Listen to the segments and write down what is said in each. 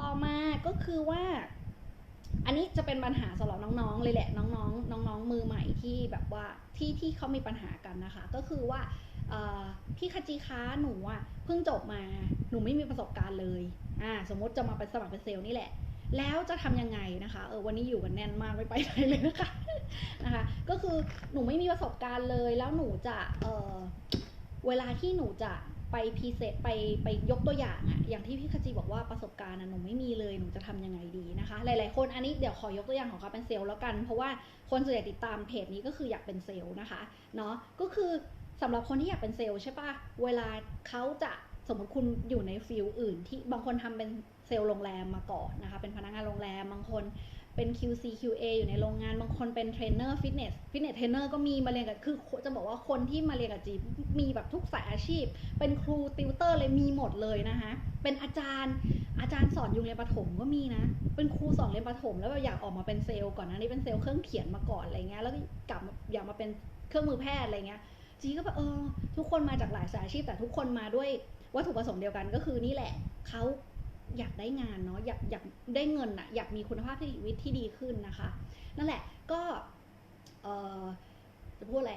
ต่อมาก็คือว่า อันนี้จะเป็นปัญหาสำหรับน้องๆเลยแหละน้องๆน้องๆมือใหม่ที่แบบว่าที่ที่เขามีปัญหากันนะคะ ก็คือว่าพี่คาจิคะหนูอะเพิ่งจบมาหนูไม่มีประสบการณ์เลยอ่าสมมติจะมาเป็นสมัครเป็นเซลล์นี่แหละ แล้วจะทำยังไงนะคะเออวันนี้อยู่กันแน่นมากไม่ไปไหนเลยนะคะนะคะ ก็คือหนูไม่มีประสบการณ์เลยแล้วหนูจะเออเวลาที่หนูจะ ไปพรีเซตไปไปยกตัวอย่างอะอย่างที่พี่คจีบอกว่าประสบการณ์อะหนูไม่มีเลยหนูจะทำยังไงดีนะคะ หลาย ๆ คนอันนี้เดี๋ยวขอยกตัวอย่างของเขาเป็นเซลล์แล้วกัน เพราะว่าคนส่วนใหญ่ติดตามเพจนี้ก็คืออยากเป็นเซลล์นะคะเนาะก็คือสำหรับคนที่อยากเป็นเซลล์ใช่ปะเวลาเขาจะสมมติคุณอยู่ในฟิลอื่น ที่บางคนทำเป็นเซลล์โรงแรมมาก่อนนะคะ เป็นพนักงานโรงแรมบางคน เป็น QC QA อยู่ในโรงงานบางคนเป็นเทรนเนอร์ฟิตเนสฟิตเนสเทรนเนอร์ก็มีมาเรียนกับคือจะบอกว่าคนที่มาเรียนกับจีมีแบบทุกสายอาชีพ เป็นครูติวเตอร์เลยมีหมดเลยนะคะเป็นอาจารย์อาจารย์สอนอยู่เรียนประถมก็มีนะ เป็นครูสอนเรียนประถม แล้วแบบอยากออกมาเป็นเซลล์ก่อนนะนี่เป็นเซลล์เครื่องเขียนมาก่อนอะไรเงี้ยแล้วก็กลับอยากมาเป็นเครื่องมือแพทย์อะไรเงี้ยจีก็แบบเออทุกคนมาจากหลายสายอาชีพแต่ทุกคนมาด้วยวัตถุประสงค์เดียวกันก็คือนี่แหละเขา อยากได้งานเนาะอยากอยากได้เงินอะอยากมีคุณภาพชีวิตที่ดีขึ้นนะคะ นั่นแหละก็เออจะพูดอะไร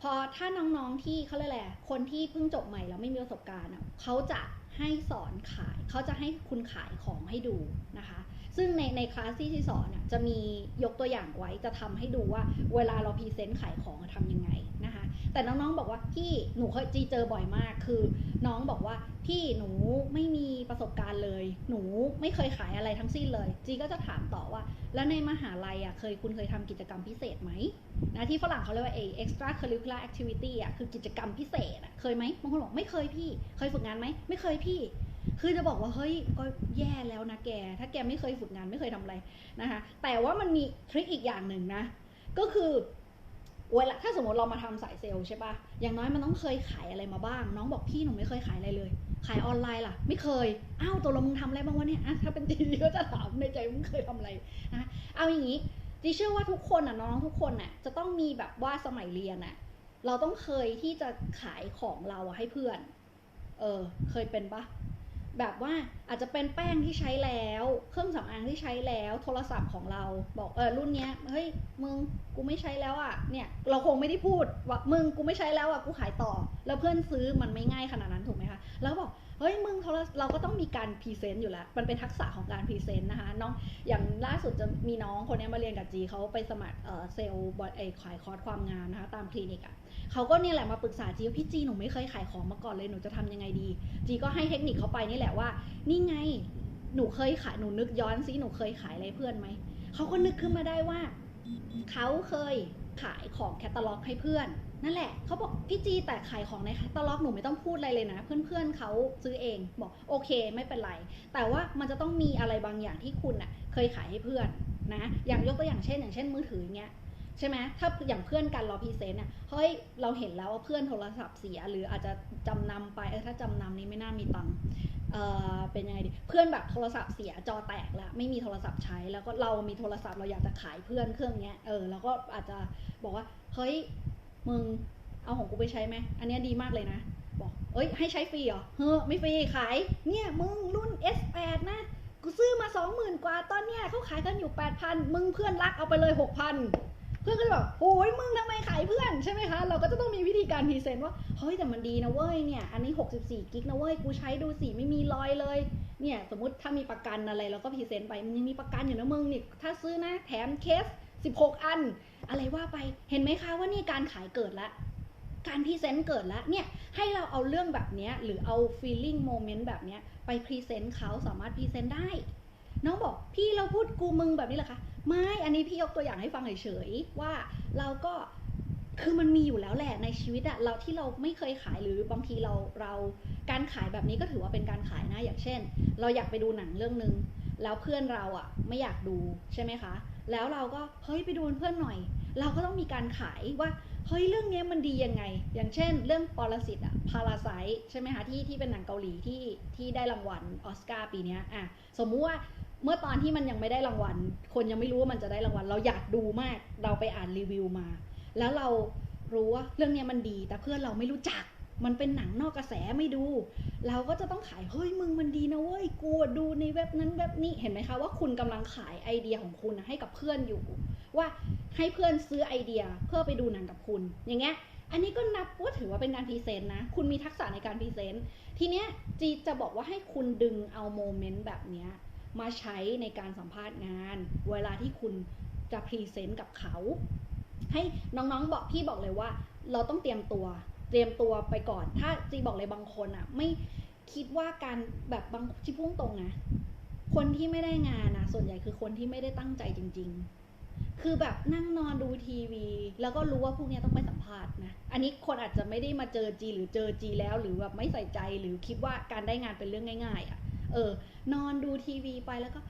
พอถ้าน้องๆที่เขาเรียกอะไรคนที่เพิ่งจบใหม่แล้วไม่มีประสบการณ์อะเขาจะให้สอนขายเขาจะให้คุณขายของให้ดูนะคะ ซึ่งในในคลาสที่ที่สอนน่ะจะมียกตัวอย่างไว้จะทำให้ดูว่าเวลาเราพรีเซนต์ขายของทำยังไงนะคะ แต่น้องๆบอกว่าพี่หนูเคยจีเจอบ่อยมากคือ น้องบอกว่าพี่หนูไม่มีประสบการณ์เลย หนูไม่เคยขายอะไรทั้งสิ้นเลย จีก็จะถามต่อว่า แล้วในมหาลัยอะเคยคุณเคยทำกิจกรรมพิเศษไหมนะที่ฝรั่งเขาเรียกว่า a extra curricular activity อะคือกิจกรรมพิเศษอะเคยไหมบางคนบอกไม่เคยพี่ เคยฝึกงานไหมไม่เคยพี่ คือจะบอกว่าเฮ้ยก็แย่แล้วนะแก ถ้าแกไม่เคยฝึกงานไม่เคยทำอะไรนะคะ แต่ว่ามันมีทริคอีกอย่างหนึ่งนะ ก็คือเวลาถ้าสมมติเรามาทำสายเซลล์ใช่ปะอย่างน้อยมันต้องเคยขายอะไรมาบ้าง น้องบอกพี่หนูไม่เคยขายอะไรเลย ขายออนไลน์ล่ะ ไม่เคย อ้าวตัวเรามึงทำอะไรบ้างวะเนี่ยถ้าเป็นจีก็จะถามในใจมึงเคยทำอะไรนะเอาอย่างนี้จีเชื่อว่าทุกคนอะน้องทุกคนอะจะต้องมีแบบว่าสมัยเรียนอะ เราต้องเคยที่จะขายของเราอะให้เพื่อน เออ เคยเป็นปะ แบบว่าอาจจะเป็นแป้งที่ใช้แล้ว เครื่องสำอางที่ใช้แล้วโทรศัพท์ของเราบอกเออรุ่นเนี้ยเฮ้ยมึงกูไม่ใช้แล้วอะเนี่ยเราคงไม่ได้พูดว่ามึงกูไม่ใช้แล้วอะกูขายต่อ แล้วเพื่อนซื้อมันไม่ง่ายขนาดนั้นถูกไหมคะแล้วบอกเฮ้ยมึงโทรเราก็ต้องมีการพรีเซนต์อยู่แล้ว มันเป็นทักษะของการพรีเซนต์นะคะน้องอย่างล่าสุดจะมีน้องคนนี้มาเรียนกับจีเขาไปสมัครเซลล์บอไอขายคอร์สความงามนะคะตามคลินิกอะ เขาก็เนี่ยแหละมาปรึกษาจีว่าพี่จีหนูไม่เคยขายของมาก่อนเลยหนูจะทำยังไงดี จีก็ให้เทคนิคเขาไปนี่แหละว่า นี่ไงหนูเคยขายหนูนึกย้อนซิหนูเคยขายอะไรเพื่อนไหมเขาก็นึกขึ้นมาได้ว่าเขาเคยขายของแคตตาล็อกให้เพื่อน นั่นแหละเขาบอกพี่จีแต่ขายของในแคตตาล็อกหนูไม่ต้องพูดอะไรเลยนะ เพื่อนๆเขาซื้อเองบอกโอเคไม่เป็นไร แต่ว่ามันจะต้องมีอะไรบางอย่างที่คุณน่ะเคยขายให้เพื่อนนะอย่างยกตัวอย่างเช่น อย่างเช่นมือถืออย่างเงี้ย ใช่ไหมถ้าอย่างเพื่อนกันเราพรีเซนต์อะเฮ้ยเราเห็นแล้วว่าเพื่อนโทรศัพท์เสีย หรืออาจจะจำนำไปเออถ้าจำนำนี้ไม่น่ามีตังค์เออเป็นยังไงดีเพื่อนแบบโทรศัพท์เสียจอแตกแล้วไม่มีโทรศัพท์ใช้ แล้วก็เรามีโทรศัพท์เราอยากจะขายเพื่อนเครื่องเนี้ยเออเราก็อาจจะบอกว่าเฮ้ยมึงเอาของกูไปใช้ไหมอันเนี้ยดีมากเลยนะ บอกเอ้ยให้ใช้ฟรีเหรอเฮ้อไม่ฟรีขายเนี่ยมึงรุ่น S8 นะกูซื้อมาสองหมื่นกว่าตอนเนี้ยเขาขายกันอยู่แปดพันมึงเพื่อนรักเอาไปเลยหกพัน เพื่อนก็จะแบบโอ้ยมึงทำไมขายเพื่อนใช่ไหมคะ เราก็จะต้องมีวิธีการพรีเซนต์ว่า เฮ้ยแต่มันดีนะเว้ยเนี่ย อันนี้ 64 กิกนะเว้ย กูใช้ดูสิไม่มีรอยเลย เนี่ยสมมติถ้ามีประกันอะไรเราก็พรีเซนต์ไป มันยังมีประกันอยู่นะมึงนี่ถ้าซื้อนะแถมเคส 16 อัน อะไรว่าไป เห็นไหมคะว่านี่การขายเกิดละ การพรีเซนต์เกิดล้วเนี่ยให้เราเอาเรื่องแบบนี้หรือเอา feeling moment แบบนี้ไปพรีเซนต์เขาสามารถพรีเซนต์ได้ น้องบอกพี่เราพูดกูมึงแบบนี้เหรอคะ ไม่ อันนี้พี่ยกตัวอย่างให้ฟังเฉยๆว่าเราก็คือมันมีอยู่แล้วแหละในชีวิตอะเราที่เราไม่เคยขายหรือบางทีเราเราการขายแบบนี้ก็ถือว่าเป็นการขายนะอย่างเช่น เราอยากไปดูหนังเรื่องหนึ่งแล้วเพื่อนเราอะไม่อยากดูใช่ไหมคะ แล้วเราก็เฮ้ยไปดูเพื่อนหน่อย เราก็ต้องมีการขายว่าเฮ้ยเรื่องนี้มันดียังไง อย่างเช่น เรื่องปรสิตอะพาราไซใช่ไหมคะที่ที่เป็นหนังเกาหลีที่ที่ได้รางวัลออสการ์ปีนี้อะสมมุติว่า เมื่อตอนที่มันยังไม่ได้รางวัล คนยังไม่รู้ว่ามันจะได้รางวัล เราอยากดูมาก เราไปอ่านรีวิวมา แล้วเรารู้ว่าเรื่องนี้มันดี แต่เพื่อนเราไม่รู้จัก มันเป็นหนังนอกกระแสไม่ดู เราก็จะต้องขายเฮ้ยมึงมันดีนะเว้ยกูอะดูในเว็บนั้นเว็บนี้เห็นไหมคะว่าคุณกำลังขายไอเดียของคุณให้กับเพื่อนอยู่ ว่าให้เพื่อนซื้อไอเดียเพื่อไปดูหนังกับคุณ อย่างเงี้ยอันนี้ก็นับว่าถือว่าเป็นการพรีเซนต์นะ คุณมีทักษะในการพรีเซนต์ ทีเนี้ยจีจะบอกว่าให้คุณดึงเอาโมเมนต์แบบเนี้ย มาใช้ในการสัมภาษณ์งาน เวลาที่คุณจะพรีเซนต์กับเขา ให้น้องๆบอกพี่บอกเลยว่า เราต้องเตรียมตัว เตรียมตัวไปก่อน ถ้าจีบอกเลยบางคนอะไม่คิดว่าการแบบบางที่พุ่งตรงนะคนที่ไม่ได้งานนะส่วนใหญ่คือคนที่ไม่ได้ตั้งใจจริง ๆ คือแบบนั่งนอนดูทีวี แล้วก็รู้ว่าพวกเนี้ยต้องไปสัมภาษณ์นะ อันนี้คนอาจจะไม่ได้มาเจอจีหรือเจอจีแล้ว หรือแบบไม่ใส่ใจหรือคิดว่าการได้งานเป็นเรื่องง่าย ๆอะ เออนอนดูทีวีไปแล้วก็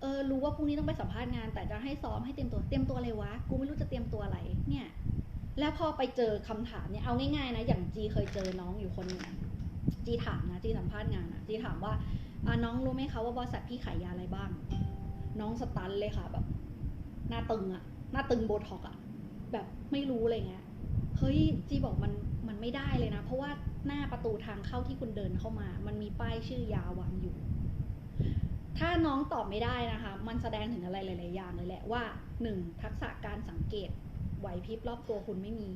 เออรู้ว่าพรุ่งนี้ต้องไปสัมภาษณ์งาน แต่จะให้ซ้อมให้เตรียมตัวเตรียมตัวอะไรวะกูไม่รู้จะเตรียมตัวอะไรเนี่ย แล้วพอไปเจอคำถามเนี่ยเอาง่ายๆนะอย่างจีเคยเจอน้องอยู่คนหนึงจีถามนะจีสัมภาษณ์งานอะจีถามว่าอ่าน้องรู้ไหมคะว่าบริษัทพี่ขายยาอะไรบ้าง น้องสตันเลยค่ะแบบ หน้าตึงอะหน้าตึงโบท็อกอะแบบไม่รู้อะไรเงี้ยเฮ้ยจีบอกมันมันไม่ได้เลยนะ เพราะว่า หน้าประตูทางเข้าที่คุณเดินเข้ามา มันมีป้ายชื่อยาวางอยู่ ถ้าน้องตอบไม่ได้นะคะ มันแสดงถึงอะไรหลาย ๆ อย่างเลยแหละว่าหนึ่งทักษะการสังเกตไหวพริบรอบตัวคุณไม่มี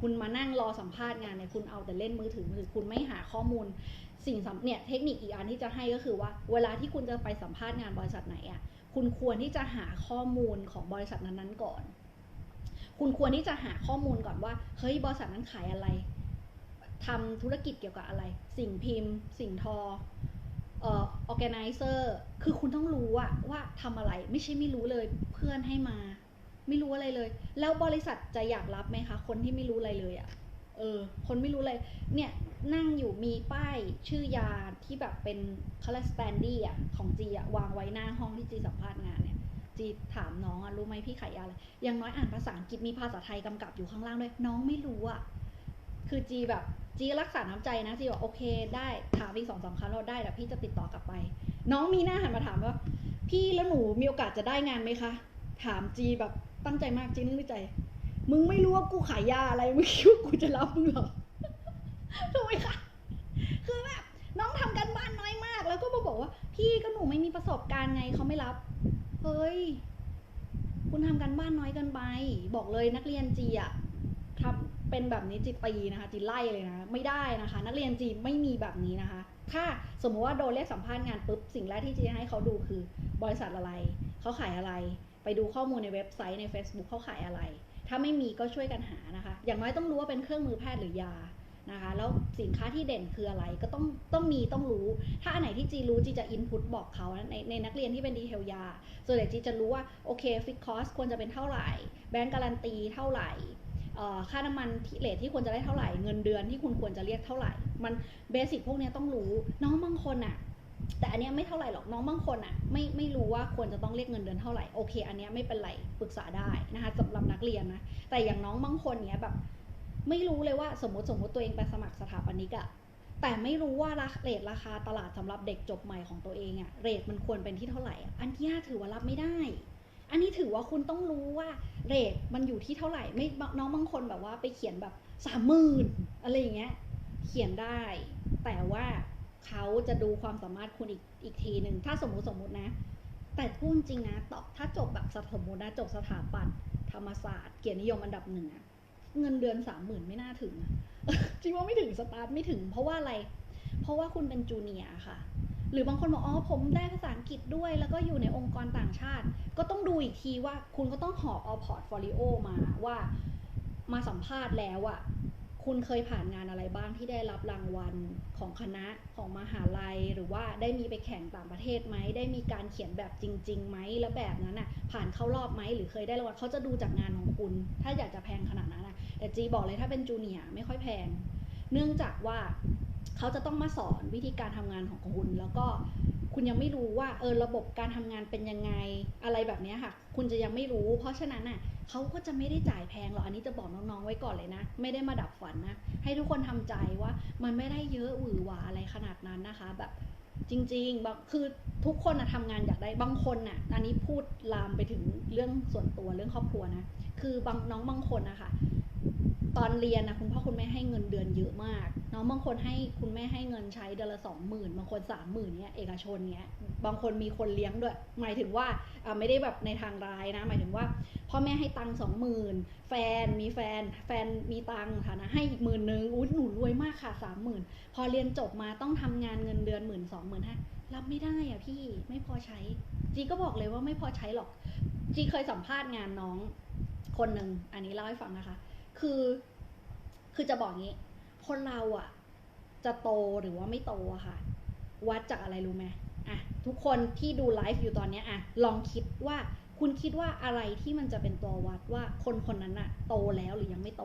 คุณมานั่งรอสัมภาษณ์งานเนี่ยคุณเอาแต่เล่นมือถือหรือคุณไม่หาข้อมูล สิ่งสำเนี่ยเทคนิคอีกอันที่จะให้ก็คือว่า เวลาที่คุณจะไปสัมภาษณ์งานบริษัทไหนอะคุณควรที่จะหาข้อมูลของบริษัทนั้นๆก่อน คุณควรที่จะหาข้อมูลก่อนว่า เฮ้ย บริษัทนั้นขายอะไร ทำธุรกิจเกี่ยวกับอะไร สิ่งพิมพ์ สิ่งทอเอ่อ organizer คือคุณต้องรู้อะว่าทำอะไรไม่ใช่ไม่รู้เลยเพื่อนให้มา ไม่รู้อะไรเลย แล้วบริษัทจะอยากรับไหมคะคนที่ไม่รู้อะไรเลยอะเออ คนไม่รู้เลย เนี่ยนั่งอยู่มีป้ายชื่อยาที่แบบเป็นเขารียกสแตนดี้อะของจีอะวางไว้หน้าห้องที่จีสัมภาษณ์งานเนี่ยจีถามน้องอะรู้ไหมพี่ขายยาอะไรอย่างน้อยอ่านภาษาอังกฤษมีภาษาไทยกำกับอยู่ข้างล่างด้วย น้องไม่รู้อะ คือจีแบบจีรักษาน้ำใจนะจีบอกโอเค ได้ถามอีกสองสามครั้งเราได้แต่พี่จะติดต่อกลับไป น้องมีหน้าหันมาถามว่า พี่แล้วหนูมีโอกาสจะได้งานไหมคะ ถามจีแบบตั้งใจมากจีนึกในใจ มึงไม่รู้ว่ากูขายยาอะไรมึงคิดว่ากูจะรับมึงเหรอถูกไหมคะคือแบบน้องทำกันบ้านน้อยมาก แล้วก็มาบอกว่า พี่ก็หนูไม่มีประสบการณ์ไงเขาไม่รับเฮ้ยคุณทำกันบ้านน้อยเกินไป บอกเลยนักเรียนจีอะ เป็นแบบนี้จีตีนะคะจีไล่เลยนะไม่ได้นะคะ นักเรียนจีไม่มีแบบนี้นะคะ ถ้าสมมุติว่าโดนเรียกสัมภาษณ์งานปุ๊บสิ่งแรกที่จีให้เขาดูคือบริษัทอะไรเขาขายอะไร ไปดูข้อมูลในเว็บไซต์ใน Facebook เขาขายอะไร ถ้าไม่มีก็ช่วยกันหานะคะ อย่างน้อยต้องรู้ว่าเป็นเครื่องมือแพทย์หรือยานะคะแล้วสินค้าที่เด่นคืออะไรก็ต้องต้องมีต้องรู้ ถ้าอันไหนที่จีรู้จีจะอินพุตบอกเขานะในในนักเรียนที่เป็นดีเทลยา ส่วนใหญ่จีจะรู้ว่า โอเคฟิกคอสควรจะเป็นเท่าไหร่ แบงก์การันตีเท่าไหร่ ค่าน้ำมันที่เลทที่ควรจะได้เท่าไหร่เงินเดือนที่คุณควรจะเรียกเท่าไหร่ มันเบสิกพวกนี้ต้องรู้น้องบางคนอะแต่อันเนี้ยไม่เท่าไหร่หรอกน้องบางคนอะไม่ไม่รู้ว่าควรจะต้องเรียกเงินเดือนเท่าไหร่โอเค อันเนี้ยไม่เป็นไรปรึกษาได้นะคะสำหรับนักเรียนนะแต่อย่างน้องบางคนเนี้ยแบบไม่รู้เลยว่าสมมติสมมติตัวเองไปสมัครสถาปนิกอะแต่ไม่รู้ว่าราเรทราคาตลาดสำหรับเด็กจบใหม่ของตัวเองอะเรทมันควรเป็นที่เท่าไหร่อันที่ถือว่ารับไม่ได้ อันนี้ถือว่าคุณต้องรู้ว่าเรทมันอยู่ที่เท่าไหร่ไม่น้องบางคนแบบว่าไปเขียนแบบสามหมื่นอะไรอย่างเงี้ย เขียนได้ แต่ว่าเขาจะดูความสามารถคุณอีกอีกทีหนึ่งถ้าสมมุติสมมุตินะ แต่พูดจริงนะต่อถ้าจบแบบสมมตินะจบสถาปัตย์ธรรมศาสตร์เกียรตินิยมอันดับหนึ่งอะเงินเดือนสามหมื่นไม่น่าถึงจริงว่าไม่ถึงสตาร์ทไม่ถึง เพราะว่าอะไร เพราะว่าคุณเป็นจูเนียร์ค่ะ หรือบางคนบอกอ๋อผมได้ภาษาอังกฤษด้วย แล้วก็อยู่ในองค์กรต่างชาติ ก็ต้องดูอีกทีว่าคุณก็ต้องหอบเอาพอร์ตโฟลิโอมาว่ามาสัมภาษณ์แล้วอะคุณเคยผ่านงานอะไรบ้างที่ได้รับรางวัลของคณะของมหาลัย หรือว่าได้มีไปแข่งต่างประเทศไหม ได้มีการเขียนแบบจริงๆไหมแล้วแบบนั้นอะผ่านเข้ารอบไหมหรือเคยได้รางวัลเขาจะดูจากงานของคุณ ถ้าอยากจะแพงขนาดนั้นอะแต่จีบอกเลยถ้าเป็นจูเนียร์ไม่ค่อยแพง เนื่องจากว่า เขาจะต้องมาสอนวิธีการทำงานของคุณ แล้วก็คุณยังไม่รู้ว่าเออระบบการทำงานเป็นยังไงอะไรแบบนี้ค่ะ คุณจะยังไม่รู้ เพราะฉะนั้นน่ะเขาก็จะไม่ได้จ่ายแพงหรอกอันนี้จะบอกน้องๆไว้ก่อนเลยนะ ไม่ได้มาดับฝันนะ ให้ทุกคนทำใจว่ามันไม่ได้เยอะหวือหวาอะไรขนาดนั้นนะคะ แบบจริงๆบางคือทุกคนนะทำงานอยากได้บางคนน่ะอันนี้พูดลามไปถึงเรื่องส่วนตัวเรื่องครอบครัวนะ คือบางน้องบางคนนะคะ ตอนเรียนนะคุณพ่อคุณแม่ให้เงินเดือนเยอะมากเนาะบางคนให้คุณแม่ให้เงินใช้เดือนละสองหมื่นบางคนสามหมื่นเนี้ยเอกชนเนี้ยบางคนมีคนเลี้ยงด้วย หมายถึงว่าอ่าไม่ได้แบบในทางร้ายนะ หมายถึงว่าพ่อแม่ให้ตังสองหมื่นแฟนมีแฟน แฟนมีตังค์ฐานะให้อีกหมื่นนึงอุ้ยหนูรวยมากค่ะสามหมื่นพอเรียนจบมาต้องทำงานเงินเดือนหมื่นสองหมื่นห้ารับไม่ได้อะพี่ไม่พอใช้ จีก็บอกเลยว่าไม่พอใช้หรอก จีเคยสัมภาษณ์งานน้องคนหนึ่งอันนี้เล่าให้ฟังนะคะ คือ คือจะบอกงี้ คนเราอะจะโตหรือว่าไม่โตอะค่ะ วัดจากอะไรรู้ไหมอะทุกคนที่ดูไลฟ์อยู่ตอนเนี้ยอะลองคิดว่าคุณคิดว่าอะไรที่มันจะเป็นตัววัดว่าคนคนนั้นอะโตแล้วหรือยังไม่โต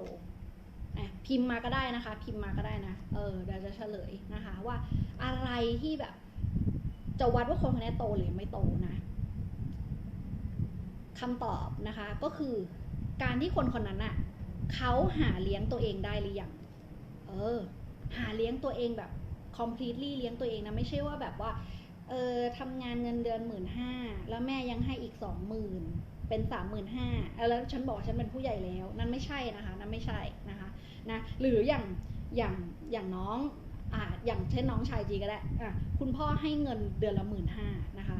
อะพิมพ์มาก็ได้นะคะ พิมพ์มาก็ได้นะ เออเดี๋ยวจะเฉลยนะคะ ว่าอะไรที่แบบ จะวัดว่าคนคนนี้โตหรือไม่โตนะคำตอบนะคะก็คือการที่คนคนนั้นอะ เขาหาเลี้ยงตัวเองได้หรือยังเออ หาเลี้ยงตัวเองแบบ completely เลี้ยงตัวเองนะไม่ใช่ว่าแบบว่า เออทำงานเงินเดือนหมื่นห้าแล้วแม่ยังให้อีกสองหมื่นเป็นสามหมื่นห้าแล้วฉันบอกฉันเป็นผู้ใหญ่แล้ว นั่นไม่ใช่นะคะ นั่นไม่ใช่นะคะนะหรืออย่างอย่างอย่างน้องอ่าอย่างเช่นน้องชายจีก็ได้อะคุณพ่อให้เงินเดือนละหมื่นห้านะคะ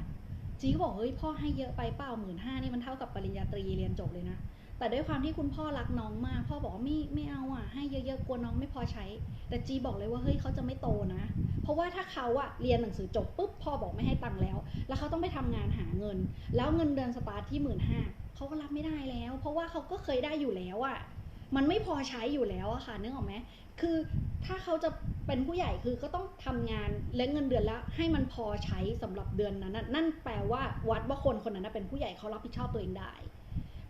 จีก็บอกเฮ้ยพ่อให้เยอะไปเปล่าหมื่นห้านี่มันเท่ากับปริญญาตรีเรียนจบเลยนะ แต่ด้วยความที่คุณพ่อรักน้องมาก พ่อบอกว่าไม่ไม่เอาอะ ให้เยอะๆกลัวน้องไม่พอใช้ แต่จีบอกเลยว่าเฮ้ยเขาจะไม่โตนะ เพราะว่าถ้าเขาอะเรียนหนังสือจบปุ๊บพ่อบอกไม่ให้ตังค์แล้ว แล้วเขาต้องไปทำงานหาเงิน แล้วเงินเดือนสตาร์ทที่หมื่นห้าเขาก็รับไม่ได้แล้ว เพราะว่าเขาก็เคยได้อยู่แล้วอะมันไม่พอใช้อยู่แล้วอะค่ะนึกออกไหมคือถ้าเขาจะเป็นผู้ใหญ่คือก็ต้องทำงานและเงินเดือนแล้ว ให้มันพอใช้สำหรับเดือนนั้นน่ะนั่นแปลว่าวัดว่าคนคนนั้นเป็นผู้ใหญ่เขารับผิดชอบตัวเองได้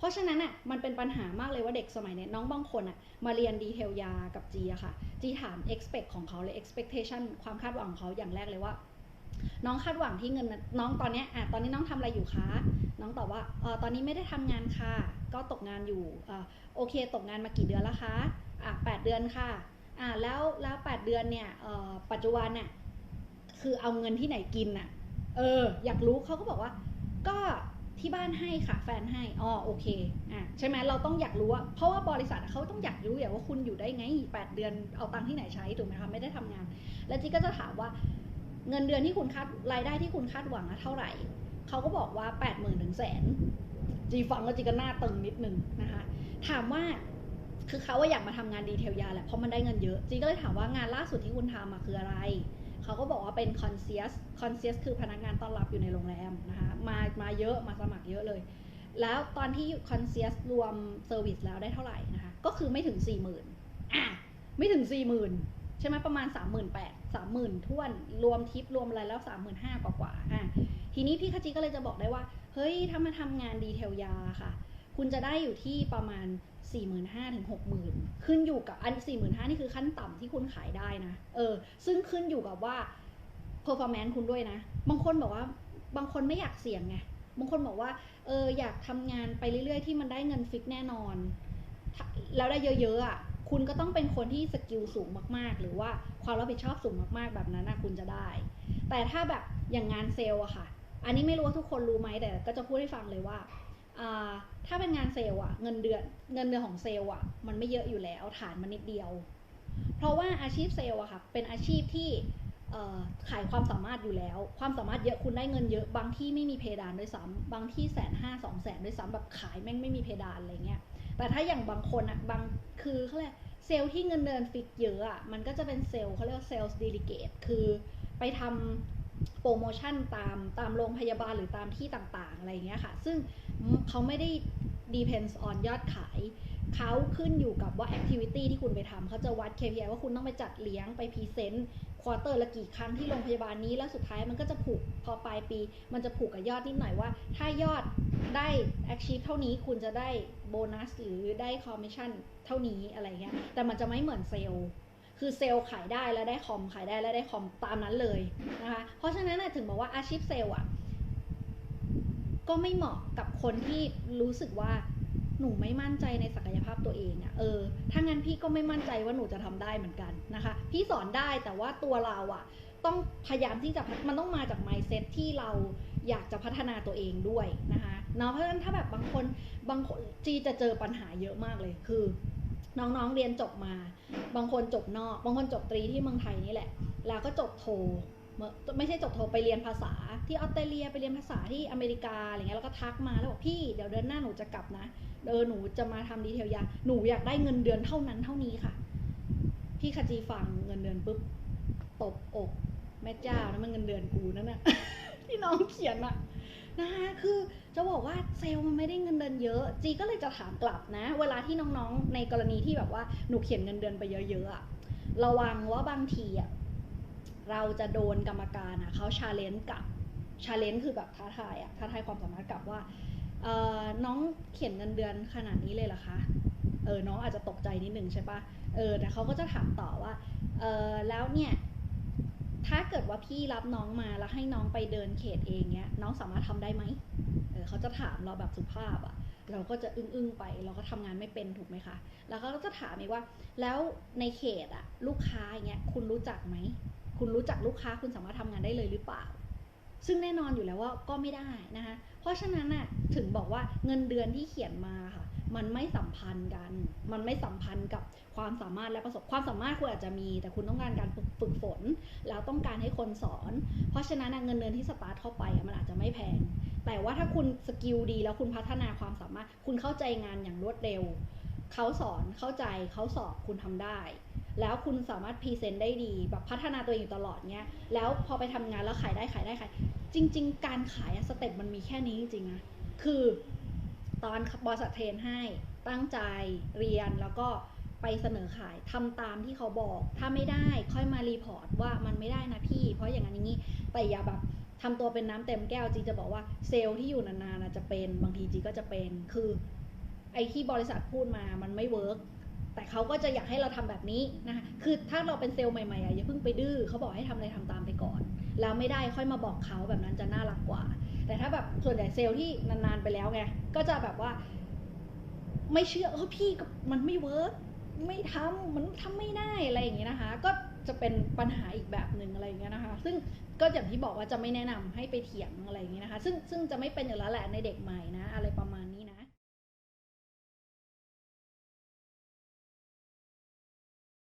เพราะฉะนั้นอะมันเป็นปัญหามากเลยว่าเด็กสมัยเนี้ยน้องบางคนอะมาเรียนดีเทลยากับจีอะค่ะจีถาม expect ของเขาเลย expectation ความคาดหวังของเขาอย่างแรกเลยว่า น้องคาดหวังที่เงินน้องตอนเนี้ยอะตอนนี้น้องทำอะไรอยู่คะน้องตอบว่าเออตอนนี้ไม่ได้ทำงานค่ะ ก็ตกงานอยู่เออโอเค ตกงานมากี่เดือนแล้วคะอะแปดเดือนค่ะอะแล้วแล้วแปดเดือนเนี่ยเออปัจจุบันน่ะคือเอาเงินที่ไหนกินน่ะเอออยากรู้เขาก็บอกว่า ก็ ที่บ้านให้ค่ะแฟนให้อ๋อโอเคอะใช่ไหมเราต้องอยากรู้ว่าเพราะว่าบริษัทเขาต้องอยากรู้อย่างว่าคุณอยู่ได้ไงแปดเดือนเอาตังค์ที่ไหนใช้ถูกไหมคะไม่ได้ทำงาน แล้วจีก็จะถามว่าเงินเดือนที่คุณคาดรายได้ที่คุณคาดหวังอะเท่าไหร่เขาก็บอกว่าแปดหมื่นถึงแสนจีฟังแล้วจีก็หน้าตึงนิดนึงนะคะถามว่าคือเขาว่าอยากมาทำงานดีเทลยาแหละเพราะมันได้เงินเยอะจีก็เลยถามว่างานล่าสุดที่คุณทำอะคืออะไร เขาก็บอกว่าเป็นคอนเซียสคอนเซียสคือพนักงานต้อนรับอยู่ในโรงแรมนะคะมามาเยอะมาสมัครเยอะเลย แล้วตอนที่คอนเซียสรวมเซอร์วิสแล้วได้เท่าไหร่นะคะก็คือไม่ถึงสี่หมื่นอะไม่ถึงสี่หมื่นใช่ไหมประมาณสามหมื่นแปดสามหมื่นท่วนรวมทิปรวมอะไรแล้วสามหมื่นห้ากว่าๆอะทีนี้พี่คจิก็เลยจะบอกได้ว่า เฮ้ยถ้ามาทำงานดีเทลยาค่ะ คุณจะได้อยู่ที่ประมาณ 4 5 0 0 0ถึง60,000 ขึ้นอยู่กับอัน 4 5 0 0 0นี่คือขั้นต่ำที่คุณขายได้นะ เออ ซึ่งขึ้นอยู่กับว่า performance คุณด้วยนะ บางคนบอกว่า บางคนไม่อยากเสี่ยงไง บางคนบอกว่า เออ อยากทำงานไปเรื่อยๆ ที่มันได้เงินฟิกแน่นอน แล้วได้เยอะๆอะ คุณก็ต้องเป็นคนที่สกิลสูงมากๆ หรือว่าความรับผิดชอบสูงมากๆ แบบนั้นนะคุณจะได้ แต่ถ้าแบบอย่างงานเซลล์อะค่ะ อันนี้ไม่รู้ว่าทุกคนรู้ไหมแต่ก็จะพูดให้ฟังเลยว่า ถ้าเป็นงานเซลล์อะเงินเดือนเงินเดือนของเซลล์อะมันไม่เยอะอยู่แล้วฐานมันนิดเดียว เพราะว่าอาชีพเซลล์อะค่ะเป็นอาชีพที่ขายความสามารถอยู่แล้ว ความสามารถเยอะคุณได้เงินเยอะ บางที่ไม่มีเพดานด้วยซ้ำบางที่แสนห้าสองแสนด้วยซ้ำแบบขายแม่งไม่มีเพดานอะไรเงี้ย แต่ถ้าอย่างบางคนอะบางคือเขาเรียกเซลล์ที่เงินเดือนฟิกเยอะอะมันก็จะเป็นเซลล์เขาเรียกเซลล์ดีลิเกตคือไปทำโปรโมชั่นตามตามโรงพยาบาลหรือตามที่ต่างๆอะไรเงี้ยค่ะ ซึ่ง เขาไม่ได้ depends on ยอดขาย เขาขึ้นอยู่กับว่า activity ที่คุณไปทำเขาจะวัด KPI ว่าคุณต้องไปจัดเลี้ยงไปพรีเซนต์ควอเตอร์ละกี่ครั้งที่โรงพยาบาลนี้ แล้วสุดท้ายมันก็จะผูกพอปลายปี มันจะผูกกับยอดนิดหน่อยว่า ถ้ายอดได้ achieve เท่านี้คุณจะได้โบนัสหรือได้ commission เท่านี้อะไรเงี้ย แต่มันจะไม่เหมือนเซลล์คือเซลล์ขายได้แล้วได้คอมขายได้แล้วได้คอมตามนั้นเลยนะคะ เพราะฉะนั้นถึงบอกว่าอาชีพเซลล์อะ ก็ไม่เหมาะกับคนที่รู้สึกว่าหนูไม่มั่นใจในศักยภาพตัวเองอะ่ะเออ ถ้างั้นพี่ก็ไม่มั่นใจว่าหนูจะทำได้เหมือนกันนะคะ พี่สอนได้แต่ว่าตัวเราอะ่ะต้องพยายามที่จะมันต้องมาจาก mindset ที่เราอยากจะพัฒนาตัวเองด้วยนะคะเนาะเพราะฉะนั้นถ้าแบบบางคนบางคนจีจะเจอปัญหาเยอะมากเลยคือ น้องๆเรียนจบมา บางคนจบนอก บางคนจบตรีที่เมืองไทยนี่แหละ แล้วก็จบโท ไม่ใช่จบโทไปเรียนภาษา ที่ออสเตรเลียไปเรียนภาษาที่อเมริกาอะไรเงี้ยแล้วก็ทักมาแล้วบอกพี่เดี๋ยวเดือนหน้าหนูจะกลับนะเออหนูจะมาทำดีเทลยาหนูอยากได้เงินเดือนเท่านั้นเท่านี้ค่ะ พี่ขจีฟังเงินเดือนปุ๊บตบอกแม่เจ้านะมันเงินเดือนกูนั่นน่ะที่น้องเขียนอะนะคะคือจะบอกว่าเซลล์มันไม่ได้เงินเดือนเยอะ จีก็เลยจะถามกลับนะ เวลาที่น้องๆ ในกรณีที่แบบว่าหนูเขียนเงินเดือนไปเยอะๆอะระวังว่าบางทีอะ เราจะโดนกรรมการอะเขาชาเลนจ์กับชาเลนจ์คือแบบท้าทายอะท้าทายความสามารถกลับว่าเออน้องเขียนเงินเดือนขนาดนี้เลยเหรอคะเออน้องอาจจะตกใจนิดนึงใช่ปะเออแต่เขาก็จะถามต่อว่าเออแล้วเนี่ยถ้าเกิดว่าพี่รับน้องมาแล้วให้น้องไปเดินเขตเองเนี้ยน้องสามารถทำได้ไหมเออเขาจะถามเราแบบสุภาพอะเราก็จะอึ้งๆไป เราก็ทำงานไม่เป็นถูกไหมคะ แล้วเขาก็จะถามอีกว่า แล้วในเขตอะลูกค้าอย่างเงี้ยคุณรู้จักไหม คุณรู้จักลูกค้าคุณสามารถทำงานได้เลยหรือเปล่า ซึ่งแน่นอนอยู่แล้วว่าก็ไม่ได้นะคะเพราะฉะนั้นน่ะถึงบอกว่าเงินเดือนที่เขียนมาค่ะ มันไม่สัมพันธ์กัน มันไม่สัมพันธ์กับความสามารถและประสบความสามารถคุณอาจจะมี แต่คุณต้องการการฝึกฝน แล้วต้องการให้คนสอน เพราะฉะนั้นเงินเดือนที่สตาร์ทเข้าไปมันอาจจะไม่แพงแต่ว่าถ้าคุณสกิลดีแล้วคุณพัฒนาความสามารถ คุณเข้าใจงานอย่างรวดเร็ว เขาสอนเข้าใจเขาสอบคุณทำได้ แล้วคุณสามารถพรีเซนต์ได้ดีแบบพัฒนาตัวเองอยู่ตลอดเนี้ยแล้วพอไปทำงานแล้วขายได้ขายได้ขายจริง ๆ การขายสเต็ปมันมีแค่นี้จริงๆนะคือตอนบริษัทเทรนให้ตั้งใจเรียนแล้วก็ไปเสนอขายทำตามที่เขาบอก ถ้าไม่ได้ค่อยมารีพอร์ตว่ามันไม่ได้นะพี่ เพราะอย่างนั้นอย่างนี้แต่อย่าแบบทำตัวเป็นน้ำเต็มแก้วจีจะบอกว่าเซลล์ที่อยู่นานๆนะจะเป็นบางทีจีก็จะเป็นคือ ไอ้ที่บริษัทพูดมามันไม่เวิร์กแต่เขาก็จะอยากให้เราทำแบบนี้นะคะ คือถ้าเราเป็นเซลล์ใหม่ๆอย่าเพิ่งไปดื้อเขาบอกให้ทำอะไรทำตามไปก่อน แล้วไม่ได้ค่อยมาบอกเขาแบบนั้นจะน่ารักกว่า แต่ถ้าแบบส่วนใหญ่เซลล์ที่นานๆไปแล้วไง ก็จะแบบว่า ไม่เชื่อเออพี่ก็มันไม่เวิร์กไม่ทำมันทำไม่ได้อะไรอย่างเงี้ยนะคะ ก็จะเป็นปัญหาอีกแบบหนึ่งอะไรอย่างเงี้ยนะคะ ซึ่งก็อย่างที่บอกว่าจะไม่แนะนำให้ไปเถียงอะไรอย่างเงี้ยนะคะ ซึ่งซึ่งจะไม่เป็นอยู่แล้วแหละในเด็กใหม่นะ อะไรประมาณ